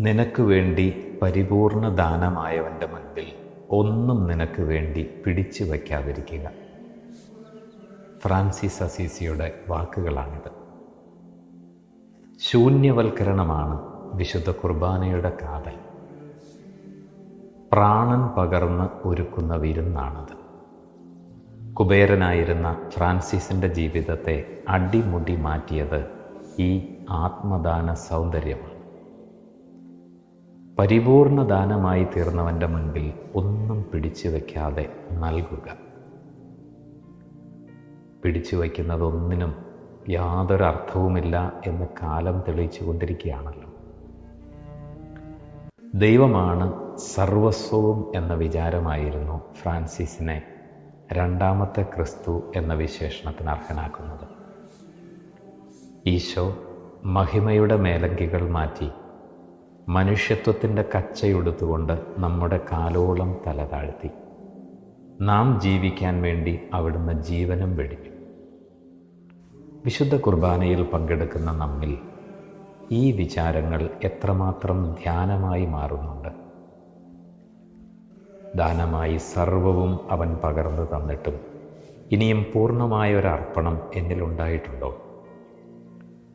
നിനക്ക് വേണ്ടി പരിപൂർണ ദാനമായവന്റെ മുൻപിൽ ഒന്നും നിനക്ക് വേണ്ടി പിടിച്ചു വയ്ക്കാതിരിക്കുക. ഫ്രാൻസിസ് അസീസിയുടെ വാക്കുകളാണിത്. ശൂന്യവൽക്കരണമാണ് വിശുദ്ധ കുർബാനയുടെ കാതൽ. പ്രാണൻ പകർന്ന് ഒരുക്കുന്ന വിരുന്നാണത്. കുബേരനായിരുന്ന ഫ്രാൻസിസിന്റെ ജീവിതത്തെ അടിമുടി മാറ്റിയത് ഈ ആത്മദാന സൗന്ദര്യമാണ് പരിപൂർണ ദാനമായി തീർന്നവന്റെ മുൻപിൽ ഒന്നും പിടിച്ചു വയ്ക്കാതെ നൽകുക. പിടിച്ചു വയ്ക്കുന്നതൊന്നിനും യാതൊരു അർത്ഥവുമില്ല എന്ന് കാലം തെളിയിച്ചു കൊണ്ടിരിക്കുകയാണല്ലോ. ദൈവമാണ് സർവസ്വവും എന്ന വിചാരമായിരുന്നു ഫ്രാൻസിസിനെ രണ്ടാമത്തെ ക്രിസ്തു എന്ന വിശേഷണത്തിന് അർഹനാക്കുന്നത്. ഈശോ മഹിമയുടെ മേലങ്കികൾ മാറ്റി മനുഷ്യത്വത്തിന്റെ കച്ചയുടുത്തുകൊണ്ട് നമ്മുടെ കാലോളം തല താഴ്ത്തി. നാം ജീവിക്കാൻ വേണ്ടി അവിടുന്ന് ജീവനം വെടിഞ്ഞു. വിശുദ്ധ കുർബാനയിൽ പങ്കെടുക്കുന്ന നമ്മിൽ ഈ വിചാരങ്ങൾ എത്രമാത്രം ധ്യാനമായി മാറുന്നുണ്ട്. ദാനമായി സർവവും അവൻ പകർന്നു തന്നിട്ടും ഇനിയും പൂർണമായ ഒരു അർപ്പണം എന്നിലുണ്ടായിട്ടുണ്ടോ?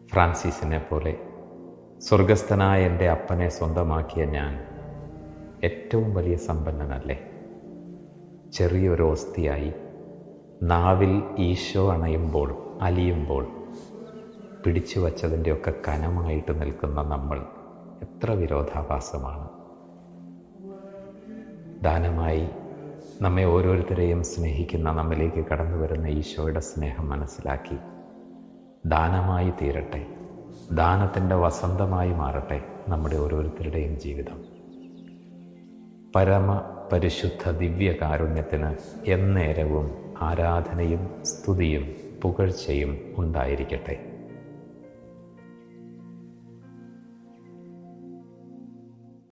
ഫ്രാൻസിസിനെ പോലെ സ്വർഗസ്ഥനായ എന്റെ അപ്പനെ സ്വന്തമാക്കിയ ഞാൻ ഏറ്റവും വലിയ സമ്പന്നനല്ലേ? ചെറിയൊരു ഓസ്തിയായി നാവിൽ ഈശോ അണയുമ്പോൾ അലിയുമ്പോൾ പിടിച്ചു വച്ചതിന്റെയൊക്കെ കനമായിട്ട് നിൽക്കുന്ന നമ്മൾ എത്ര വിരോധാഭാസമാണ്. ദാനമായി നമ്മെ ഓരോരുത്തരെയും സ്നേഹിക്കുന്ന നമ്മിലേക്ക് കടന്നു വരുന്ന ഈശോയുടെ സ്നേഹം മനസ്സിലാക്കി ദാനമായി തീരട്ടെ. ദാനത്തിന്റെ വസന്തമായി മാറട്ടെ നമ്മുടെ ഓരോരുത്തരുടെയും ജീവിതം. പരമ പരിശുദ്ധ ദിവ്യകാരുണ്യത്തിന് എന്നേരവും ആരാധനയും സ്തുതിയും പുകഴ്ചയും ഉണ്ടായിരിക്കട്ടെ.